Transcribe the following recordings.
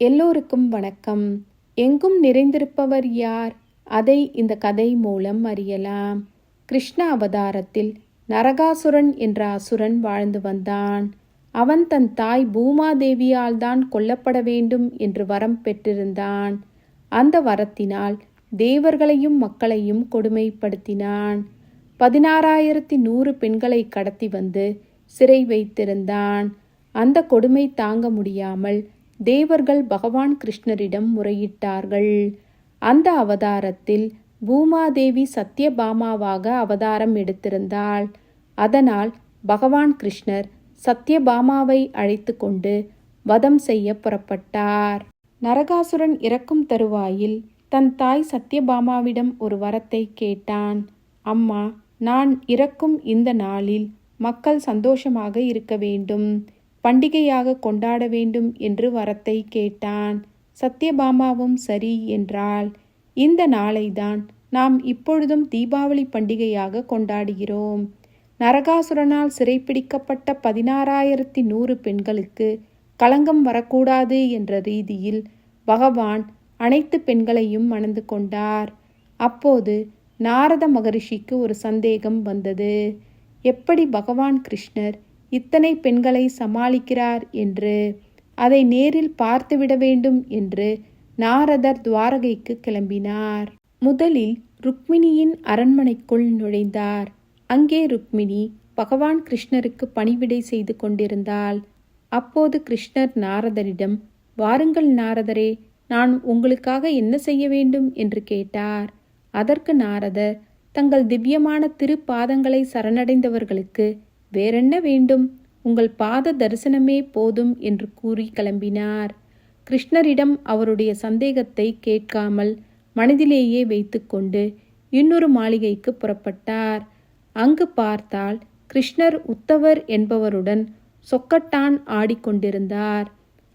எல்லோருக்கும் வணக்கம். எங்கும் நிறைந்திருப்பவர் யார்? அதை இந்த கதை மூலம் அறியலாம். கிருஷ்ண அவதாரத்தில் நரகாசுரன் என்ற அசுரன் வாழ்ந்து வந்தான். அவன் தன் தாய் பூமாதேவியால் தான் கொல்லப்பட வேண்டும் என்று வரம் பெற்றிருந்தான். அந்த வரத்தினால் தேவர்களையும் மக்களையும் கொடுமைப்படுத்தினான். பதினாறாயிரத்தி நூறு பெண்களை கடத்தி வந்து சிறை வைத்திருந்தான். அந்த கொடுமை தாங்க முடியாமல் தேவர்கள் பகவான் கிருஷ்ணரிடம் முறையிட்டார்கள். அந்த அவதாரத்தில் பூமாதேவி சத்யபாமாவாக அவதாரம் எடுத்திருந்தாள். அதனால் பகவான் கிருஷ்ணர் சத்யபாமாவை அழைத்து கொண்டு வதம் செய்ய புறப்பட்டார். நரகாசுரன் இறக்கும் தருவாயில் தன் தாய் சத்யபாமாவிடம் ஒரு வரத்தை கேட்டான். அம்மா நான் இறக்கும் இந்த நாளில் மக்கள் சந்தோஷமாக இருக்க வேண்டும். பண்டிகையாக கொண்டாட வேண்டும் என்று வரத்தை கேட்டான். சத்யபாமாவும் சரி என்றாள். இந்த நாளைதான் நாம் இப்பொழுதும் தீபாவளி பண்டிகையாக கொண்டாடுகிறோம். நரகாசுரனால் சிறைப்பிடிக்கப்பட்ட பதினாறாயிரத்தி நூறு பெண்களுக்கு களங்கம் வரக்கூடாது என்ற ரீதியில் பகவான் அனைத்து பெண்களையும் மணந்து கொண்டார். அப்போது நாரத மகரிஷிக்கு ஒரு சந்தேகம் வந்தது. எப்படி பகவான் கிருஷ்ணர் இத்தனை பெண்களை சமாளிக்கிறார் என்று அதை நேரில் பார்த்துவிட வேண்டும் என்று நாரதர் துவாரகைக்கு கிளம்பினார். முதலில் ருக்மிணியின் அரண்மனைக்குள் நுழைந்தார். அங்கே ருக்மிணி பகவான் கிருஷ்ணருக்கு பணிவிடை செய்து கொண்டிருந்தாள். அப்போது கிருஷ்ணர் நாரதரிடம் வாருங்கள் நாரதரே நான் உங்களுக்காக என்ன செய்ய வேண்டும்? என்று கேட்டார். அதற்கு நாரதர் தங்கள் திவ்யமான திருப்பாதங்களை சரணடைந்தவர்களுக்கு வேறென்ன வேண்டும்? உங்கள் பாத தரிசனமே போதும் என்று கூறி கிளம்பினார். கிருஷ்ணரிடம் அவருடைய சந்தேகத்தை கேட்காமல் மனதிலேயே வைத்துக்கொண்டு இன்னொரு மாளிகைக்கு புறப்பட்டார். அங்கு பார்த்தால் கிருஷ்ணர் உத்தவர் என்பவருடன் சொக்கட்டான் ஆடிக்கொண்டிருந்தார்.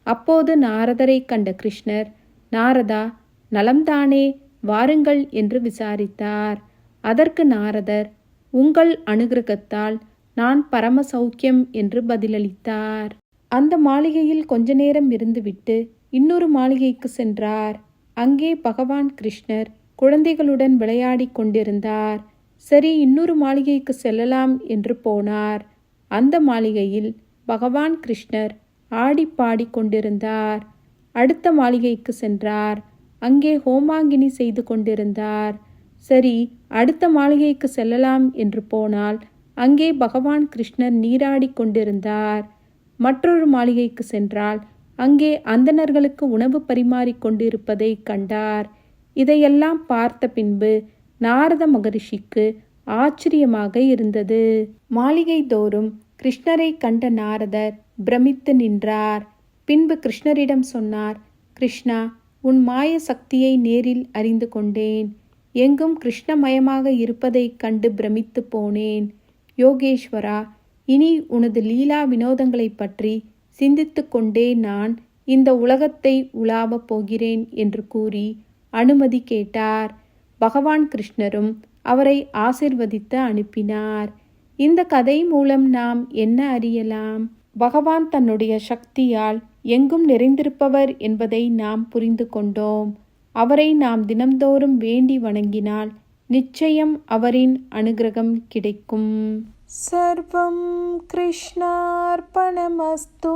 அப்போது நாரதரை கண்ட கிருஷ்ணர் நாரதா நலம்தானே வாருங்கள் என்று விசாரித்தார். அதற்கு நாரதர் உங்கள் அனுகிரகத்தால் நான் பரம சௌக்கியம் என்று பதிலளித்தார். அந்த மாளிகையில் கொஞ்ச நேரம் இருந்துவிட்டு இன்னொரு மாளிகைக்கு சென்றார். அங்கே பகவான் கிருஷ்ணர் குழந்தைகளுடன் விளையாடி கொண்டிருந்தார். சரி இன்னொரு மாளிகைக்கு செல்லலாம் என்று போனார். அந்த மாளிகையில் பகவான் கிருஷ்ணர் ஆடி பாடி கொண்டிருந்தார். அடுத்த மாளிகைக்கு சென்றார். அங்கே ஹோமாங்கினி செய்து கொண்டிருந்தார். சரி அடுத்த மாளிகைக்கு செல்லலாம் என்று போனால் அங்கே பகவான் கிருஷ்ணர் நீராடி கொண்டிருந்தார். மற்றொரு மாளிகைக்கு சென்றால் அங்கே அந்தணர்களுக்கு உணவு பரிமாறிக் கொண்டிருப்பதை கண்டார். இதையெல்லாம் பார்த்த பின்பு நாரத மகரிஷிக்கு ஆச்சரியமாக இருந்தது. மாளிகை தோறும் கிருஷ்ணரை கண்ட நாரதர் பிரமித்து நின்றார். பின்பு கிருஷ்ணரிடம் சொன்னார் கிருஷ்ணா உன் மாய சக்தியை நேரில் அறிந்து கொண்டேன். எங்கும் கிருஷ்ணமயமாக இருப்பதைக் கண்டு பிரமித்து போனேன். யோகேஸ்வரா இனி உனது லீலா வினோதங்களைப் பற்றி சிந்தித்து கொண்டே நான் இந்த உலகத்தை உலாவப் போகிறேன் என்று கூறி அனுமதி கேட்டார். பகவான் கிருஷ்ணரும் அவரை ஆசிர்வதித்து அனுப்பினார். இந்த கதை மூலம் நாம் என்ன அறியலாம்? பகவான் தன்னுடைய சக்தியால் எங்கும் நிறைந்திருப்பவர் என்பதை நாம் புரிந்து கொண்டோம். அவரை நாம் தினம்தோறும் வேண்டி வணங்கினால் நிச்சயம் அவரின் அனுகிரகம் கிடைக்கும். சர்வம் கிருஷ்ணார்பணமஸ்தூ.